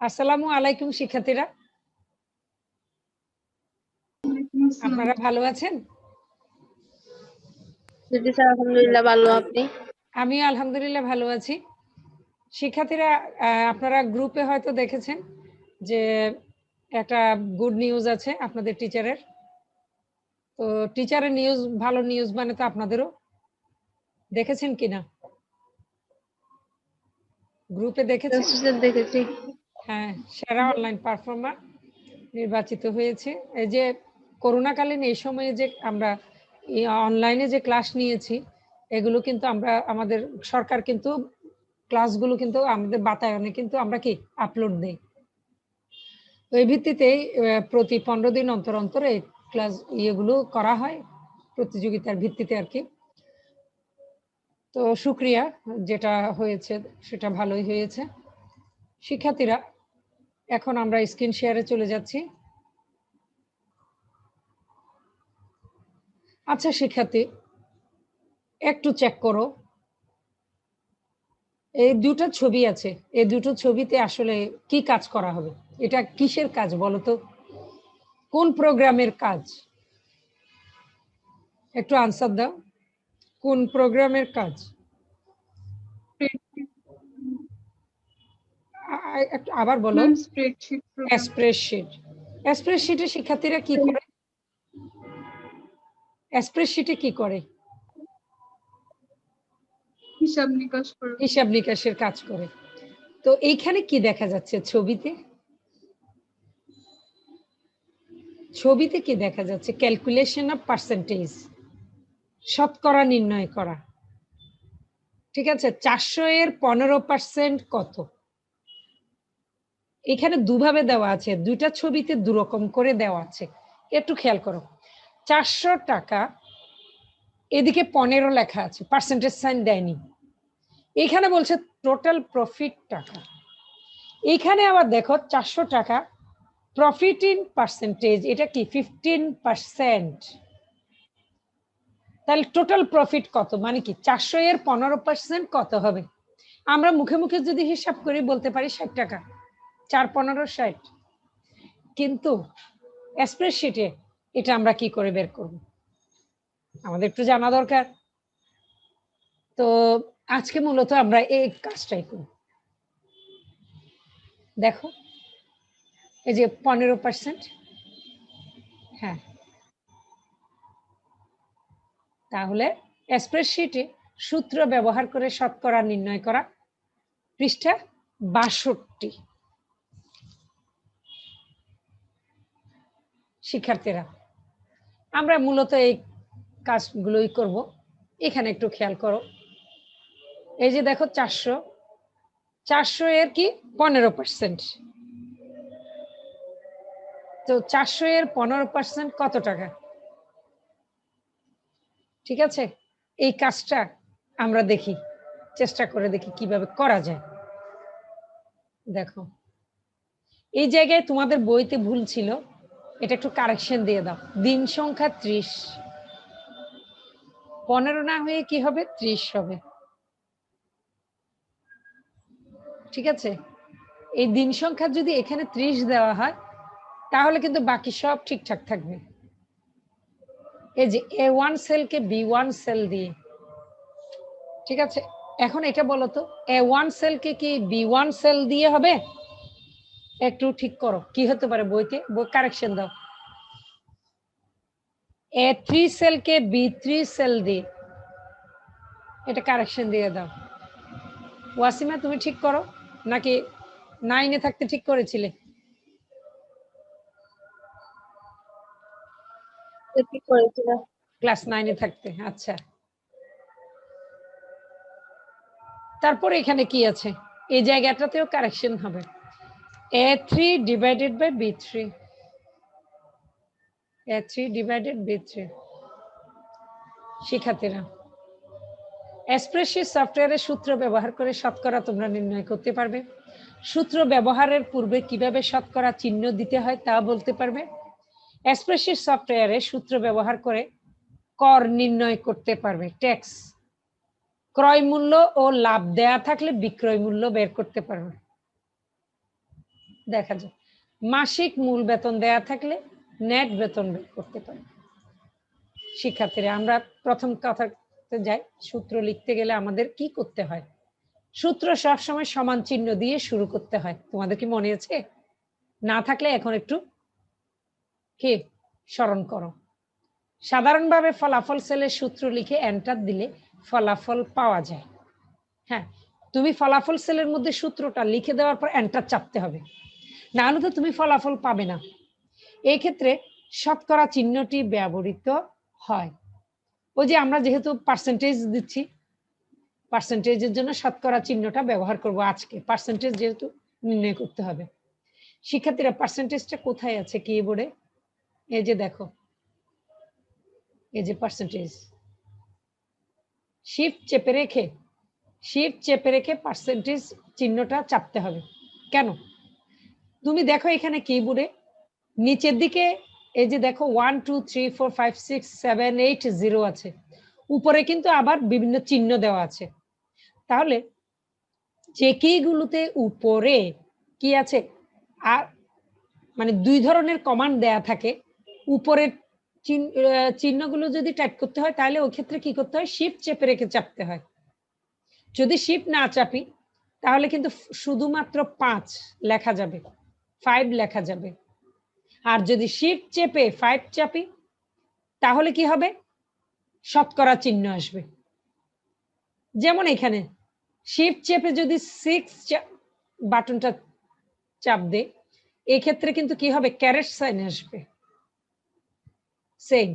আসসালামু আলাইকুম শিক্ষার্থীরা। আপনারা ভালো আছেন? আলহামদুলিল্লাহ ভালো। আপনি? আমি আলহামদুলিল্লাহ ভালো আছি। শিক্ষার্থীরা আপনারা গ্রুপে হয়তো দেখেছেন যে একটা গুড নিউজ আছে আপনাদের টিচারের তো টিচারের নিউজ ভালো নিউজ মানে তো আপনাদেরও। দেখেছেন কিনা? গ্রুপে দেখেছেন? দেখেছি। হ্যাঁ সেরা অনলাইন পারফর্মার নির্বাচিত হয়েছে। এই যে করোনাকালীন এই সময়ে যে আমরা অনলাইনে যে ক্লাস নিয়েছি, এগুলো কিন্তু আমরা, আমাদের সরকার কিন্তু ক্লাসগুলো কিন্তু আমাদের বাতায়নে কিন্তু আমরা কি আপলোড দেই। এই ভিত্তিতেই প্রতি পনেরো দিন অন্তর অন্তর এই ক্লাস ইয়েগুলো করা হয়, প্রতিযোগিতার ভিত্তিতে আর কি। তো শুক্রিয়া, যেটা হয়েছে সেটা ভালোই হয়েছে। শিক্ষার্থীরা এখন আমরা স্ক্রিন শেয়ারে চলে যাচ্ছি। আচ্ছা শিক্ষার্থী, একটু চেক করো। এই দুটো ছবি আছে, এই দুটো ছবিতে আসলে কি কাজ করা হবে? এটা কিসের কাজ বলো তো? কোন প্রোগ্রামের কাজ? একটু আনসার দাও। কোন প্রোগ্রামের কাজ? একটু আবার বলো। স্প্রেডশিট স্প্রেডশিট স্প্রেডশিটে শিক্ষার্থীরা কি করে? স্প্রেডশিটে কি করে? হিসাব নিকাশ করে। হিসাব নিকাশের কাজ করে। তো এইখানে কি দেখা যাচ্ছে ছবিতে? ছবিতে কি দেখা যাচ্ছে? ক্যালকুলেশন অফ পার্সেন্টেজ শতকরা নির্ণয় করা। ঠিক আছে? চারশো এর পনেরো পার্সেন্ট কত? এখানে দুভাবে দেওয়া আছে। দুইটা ছবিতে দুরকম করে দেওয়া আছে। একটু খেয়াল করো। চারশো টাকা, এদিকে পনেরো লেখা আছে। পার্সেন্টেজ সাইন দেয়নি। এখানে বলছে টোটাল প্রফিট টাকা। এখানে আবার দেখো চারশো টাকা, প্রফিট ইন পার্সেন্টেজ, এটা কি? Fifteen percent. তাহলে টোটাল প্রফিট কত? মানে কি চারশো এর পনেরো পার্সেন্ট কত হবে? আমরা মুখে মুখে যদি হিসাব করি বলতে পারি ষাট টাকা। চার পনেরো ষাট। কিন্তু স্প্রেডশিটে এটা আমরা কি করে বের করব? আমাদের একটু জানা দরকার। তো আজকে মূলত আমরা এই কাজটাই করি দেখো, এই যে পনেরো পার্সেন্ট হ্যাঁ। তাহলে স্প্রেডশিটে সূত্র ব্যবহার করে শতকরা নির্ণয় করা পৃষ্ঠা বাষট্টি। শিক্ষার্থীরা। আমরা মূলত এই কাজগুলোই করব। এখানে একটু খেয়াল করো। এই যে দেখো চারশো। চারশো এর কি? পনেরো পার্সেন্ট। তো চারশো এর পনেরো পার্সেন্ট কত টাকা? ঠিক আছে? এই কাজটা আমরা দেখি। চেষ্টা করে দেখি কীভাবে করা যায়। দেখো। এই জায়গায় তোমাদের বইতে ভুল ছিল। এটা একটু কারেকশন দিয়ে দাও। দিন সংখ্যা ত্রিশ। পনেরো না হয়ে কি হবে? ত্রিশ হবে। ঠিক আছে? এই দিন সংখ্যা যদি এখানে ত্রিশ দেওয়া হয়, তাহলে কিন্তু বাকি সব ঠিকঠাক থাকবে। এই যে এ ওয়ান সেলকে বি ওয়ান সেল দিয়ে। ঠিক আছে? এখন এটা বলো তো এ ওয়ান সেলকে কি বি ওয়ান সেল দিয়ে হবে? একটু ঠিক করো কি হতে পারে বইতে বই কারেকশন দাও। এ থ্রি সেলকে বি থ্রি সেল দিয়ে এটা কারেকশন দিয়ে দাও। ওয়াসিমা তুমি ঠিক করো? নাকি নাইনে থাকতে ঠিক করেছিলে? ক্লাস নাইনে থাকতে আচ্ছা। তারপরে এখানে কি আছে? এই জায়গাটাতেও কারেকশন হবে। A three divided by B three A three divided B three শিক্ষার্থীরা স্প্রেডশিট সফটওয়্যারের সূত্র ব্যবহার করে শতকরা তোমরা নির্ণয় করতে পারবে। সূত্র ব্যবহারের পূর্বে কীভাবে শতকরা চিহ্ন দিতে হয় তা বলতে পারবে। স্প্রেডশিট সফটওয়্যারে সূত্র ব্যবহার করে কর নির্ণয় করতে পারবে। ট্যাক্স ক্রয় মূল্য ও লাভ দেয়া থাকলে বিক্রয় মূল্য বের করতে পারবে। দেখা যায়। মাসিক মূল বেতন দেয়া থাকলে নেট বেতন বের করতে পারে। শিক্ষার্থীরা, আমরা প্রথম কথাতে যাই, সূত্র লিখতে গেলে আমাদের কি করতে হয়? সূত্র সবসময় সমান চিহ্ন দিয়ে শুরু করতে হয়। তোমাদের কি মনে আছে? না থাকলে এখন একটু কে? স্মরণ করো। সাধারণভাবে ফলাফল সেলের সূত্র লিখে এন্টার দিলে ফলাফল পাওয়া যায়। হ্যাঁ তুমি ফলাফল সেলের মধ্যে সূত্রটা লিখে দেওয়ার পর এন্টার চাপতে হবে। না হলে তো তুমি ফলাফল পাবে না। এই ক্ষেত্রে শতকরা চিহ্নটি ব্যবহৃত হয়। ওই যে আমরা যেহেতু পার্সেন্টেজ দিচ্ছি পার্সেন্টেজের জন্য শতকরা চিহ্নটা ব্যবহার করব আজকে। পার্সেন্টেজ যেহেতু নির্ণয় করতে হবে। শিক্ষার্থীরা পার্সেন্টেজটা কোথায় আছে কি বোর্ডে এই যে দেখো। এই যে পার্সেন্টেজ শিফট চেপে রেখে শিফট চেপে রেখে পার্সেন্টেজ চিহ্নটা চাপতে হবে। কেন? তুমি দেখো এখানে কিবোর্ডে নিচের দিকে এই যে দেখো one two three four five six seven eight zero আছে। উপরে কিন্তু আবার বিভিন্ন চিহ্ন দেওয়া আছে। তাহলে যে কিগুলোতে উপরে কি আছে, আর মানে দুই ধরনের কমান্ড দেয়া থাকে। উপরের চিহ্নগুলো যদি টাইপ করতে হয়, তাহলে ওই ক্ষেত্রে কি করতে হয়? শিফট চেপে রেখে চাপতে হয়। যদি শিফট না চাপি, তাহলে কিন্তু শুধুমাত্র পাঁচ লেখা যাবে। ফাইভ লেখা যাবে। আর যদি শিফট চেপে ফাইভ চাপি, তাহলে কি হবে? শতকরা চিহ্ন আসবে। যেমন এখানে শিফট চেপে যদি সিক্স বাটনটা চাপ দে, এক্ষেত্রে কিন্তু কি হবে? ক্যারেট সাইন আসবে। সেম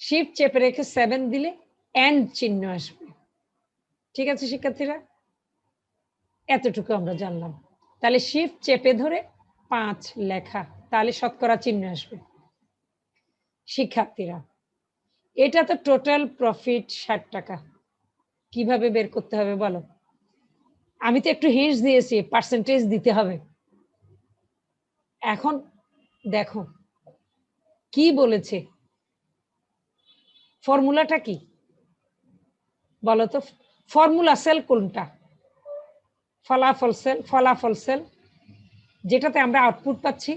শিফট চেপে রেখে সেভেন দিলে এন্ড চিহ্ন আসবে। ঠিক আছে, শিক্ষার্থীরা? এতটুকু আমরা জানলাম। তাহলে শিফট চেপে ধরে পাঁচ লেখা, তাহলে শতকরা চিহ্ন আসবে। শিক্ষার্থীরা, এটা তো টোটাল প্রফিট ষাট টাকা। কীভাবে বের করতে হবে বলো? আমি তো একটু হিন্স দিয়েছি পার্সেন্টেজ দিতে হবে। এখন দেখো, কি বলেছে? ফর্মুলাটা কি? বলো তো, ফর্মুলা সেল কোনটা? ফলাফল সেল ফলাফল সেল যেটাতে আমরা আউটপুট পাচ্ছি।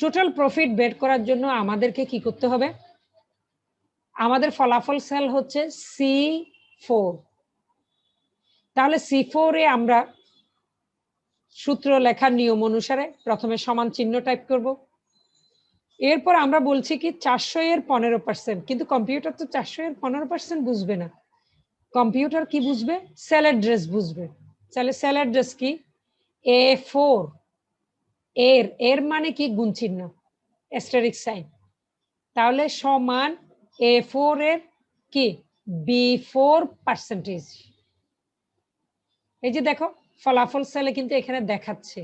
টোটাল প্রফিট বের করার জন্য আমাদেরকে কি করতে হবে? আমাদের ফলাফল সেল হচ্ছে সি ফোর তাহলে সি ফোরে আমরা সূত্র লেখার নিয়ম অনুসারে প্রথমে সমান চিহ্ন টাইপ করব। এরপর আমরা বলছি কি চারশো এর পনেরো পার্সেন্ট কিন্তু কম্পিউটার তো চারশো এর পনেরো পার্সেন্ট বুঝবে না। কম্পিউটার কি বুঝবে? সেল অ্যাড্রেস বুঝবে। তাহলে সেল অ্যাড্রেস কি? এ ফোর এর এর মানে কি? গুণ চিহ্ন অ্যাস্টারিক সাইন তাহলে সমান এ ফোর এর কি? বি ফোর পার্সেন্টেজ এই যে দেখো, ফলাফল সেলে কিন্তু এখানে দেখাচ্ছে।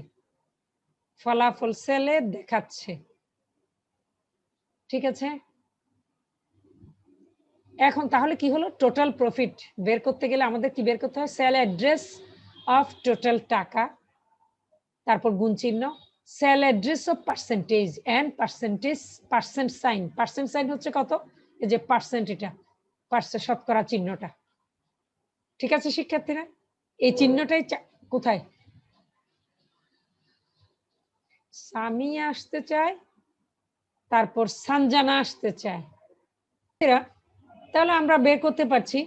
ফলাফল সেলে দেখাচ্ছে। ঠিক আছে? এখন তাহলে কি হলো? টোটাল প্রফিট বের করতে গেলে আমাদের কি বের করতে হয়? সেল অ্যাড্রেস অফ টোটাল টাকা তারপর গুণ চিহ্ন cell address of percentage and percentage percent sign percent sign হচ্ছে কত? এই যে পার্সেন্ট এটা পার্সেন্ট শতকরা চিহ্নটা। ঠিক আছে শিক্ষার্থীরা? এই চিহ্নটাই কোথায়? সামিয়া আসতে চায়, তারপর সানজানা আসতে চায়। তাহলে আমরা বের করতে পারছি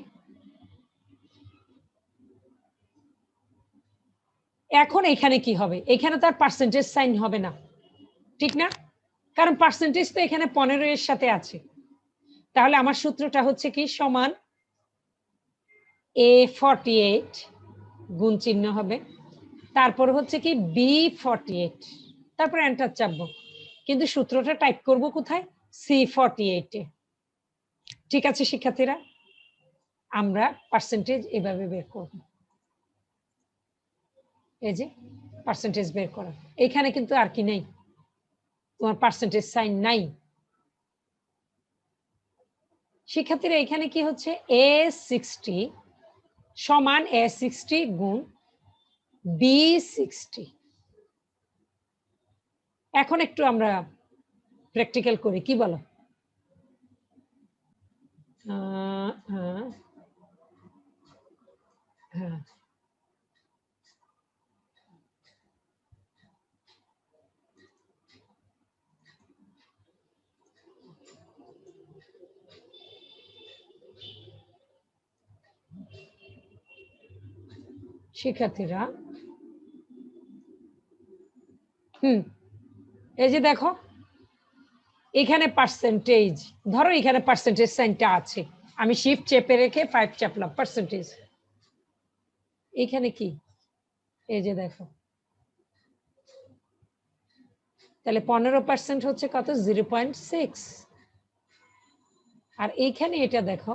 এখন এখানে কি হবে? এখানে তো আর পার্সেন্টেজ সাইন হবে না। ঠিক না? কারণ পার্সেন্টেজ তো এখানে পনেরো এর সাথে আছে। তাহলে আমার সূত্রটা হচ্ছে কি? সমান এ ফর্টি এইট গুণ চিহ্ন হবে। তারপর হচ্ছে কি? বি ফর্টি এইট তারপর এন্টার চাপবো। কিন্তু সূত্রটা টাইপ করব কোথায়? সি ফর্টি এইটে ঠিক আছে, শিক্ষার্থীরা? আমরা পার্সেন্টেজ এভাবে বের করব। এই যে পার্সেন্টেজ বের করা। এখানে কিন্তু আর কি নেই। তোমার পার্সেন্টেজ সাইন নাই। শিক্ষার্থীরা এখানে কি হচ্ছে? এ সিক্সটি সমান এ সিক্সটি গুণ বি সিক্সটি এখন একটু আমরা প্র্যাকটিক্যাল করি, কি বলো? হ্যাঁ হ্যাঁ। শিক্ষার্থীরা। হুম, এই যে দেখো, এখানে পার্সেন্টেজ ধরো এখানে পার্সেন্টেজ সাইনটা আছে। আমি শিফট চেপে রেখে ফাইভ চাপলাম পার্সেন্টেজ এখানে কি? এই যে দেখো। তাহলে পনেরো পার্সেন্ট হচ্ছে কত? জিরো পয়েন্ট সিক্স আর এইখানে এটা দেখো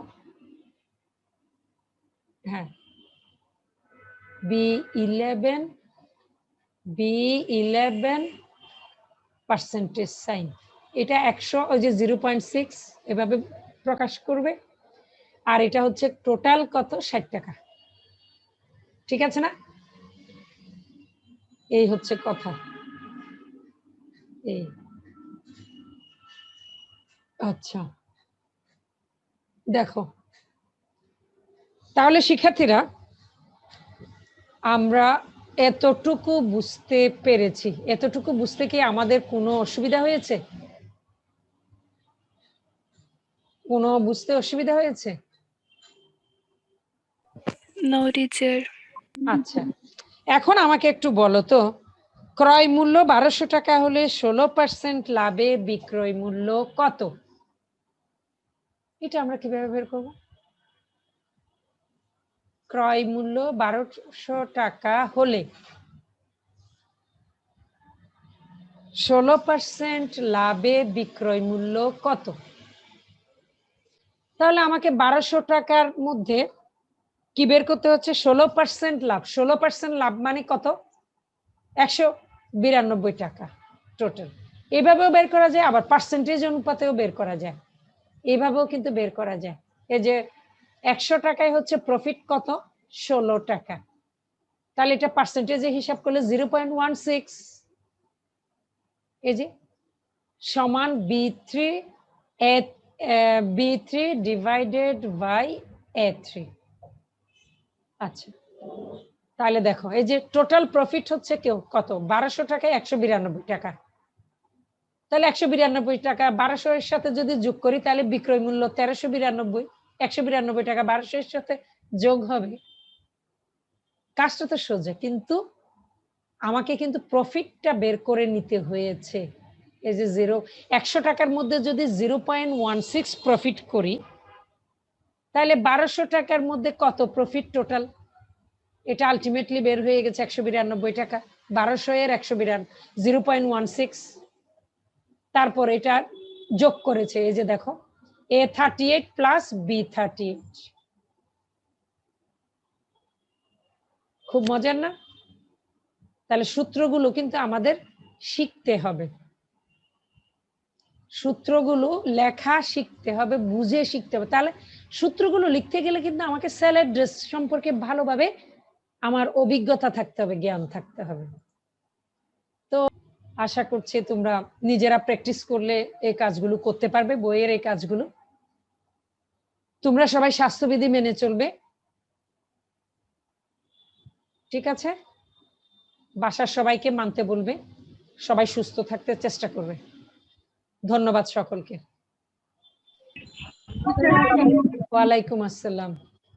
হ্যাঁ B eleven B eleven percentage sign এটা একশো, ওই যে জিরো পয়েন্ট সিক্স এভাবে প্রকাশ করবে। আর এটা হচ্ছে টোটাল কত? ষাট টাকা। ঠিক আছে না? এই হচ্ছে কথা। এই। আচ্ছা। দেখো। তাহলে শিক্ষার্থীরা আমরা এতটুকু বুঝতে পেরেছি। এতটুকু বুঝতে কি আমাদের কোনো অসুবিধা হয়েছে? কোনো বুঝতে অসুবিধা হয়েছে? আচ্ছা। এখন আমাকে একটু বলো তো ক্রয় মূল্য বারোশো টাকা হলে ষোলো পার্সেন্ট লাভে বিক্রয় মূল্য কত? এটা আমরা কীভাবে বের করব? ক্রয় মূল্য বারোশো টাকা হলে ষোলো পার্সেন্ট লাভে বিক্রয় মূল্য কত? তাহলে আমাকে বারোশো টাকার মধ্যে কি বের করতে হচ্ছে? ষোলো পার্সেন্ট লাভ। ষোলো পার্সেন্ট লাভ মানে কত? একশো বিরানব্বই টাকা টোটাল এভাবেও বের করা যায়, আবার পার্সেন্টেজ অনুপাতেও বের করা যায়। এভাবেও কিন্তু বের করা যায়। এই যে একশো টাকায় হচ্ছে প্রফিট কত? ষোলো টাকা। তাহলে এটা পার্সেন্টেজে হিসাব করলে জিরো পয়েন্ট ওয়ান সিক্স এই যে, সমান B three A B three divided by A three আচ্ছা তাহলে দেখো, এই যে টোটাল প্রফিট হচ্ছে কেউ কত? বারোশো টাকায় একশো বিরানব্বই টাকা। তাহলে একশো বিরানব্বই টাকা, বারোশো এর সাথে যদি যোগ করি, তাহলে বিক্রয় মূল্য তেরোশো বিরানব্বই। একশো বিরানব্বই টাকা বারোশো এর সাথে যোগ হবে। কাজটা তো সোজা, কিন্তু আমাকে কিন্তু প্রফিটটা বের করে নিতে হয়েছে। এই যে জিরো একশো টাকার মধ্যে যদি zero point one six profit করি, তাহলে বারোশো টাকার মধ্যে কত প্রফিট টোটাল এটা আলটিমেটলি বের হয়ে গেছে একশো বিরানব্বই টাকা বারোশো এর একশো বিরান জিরো পয়েন্ট ওয়ান সিক্স তারপর এটা যোগ করেছে, এই যে দেখো A thirty eight plus B thirty eight খুব মজার না? তাহলে সূত্রগুলো কিন্তু আমাদের শিখতে হবে। সূত্রগুলো লেখা শিখতে হবে, বুঝে শিখতে হবে। তাহলে সূত্রগুলো লিখতে গেলে কিন্তু আমাকে স্যালাড ড্রেস সম্পর্কে ভালোভাবে আমার অভিজ্ঞতা থাকতে হবে, জ্ঞান থাকতে হবে। তো আশা করছি তোমরা নিজেরা প্র্যাকটিস করলে এই কাজগুলো করতে পারবে, বইয়ের এই কাজগুলো। তোমরা সবাই স্বাস্থ্যবিধি মেনে চলবে। ঠিক আছে? বাসার সবাইকে মানতে বলবে। সবাই সুস্থ থাকতে চেষ্টা করবে। ধন্যবাদ সকলকে। ওয়ালাইকুম আসসালাম।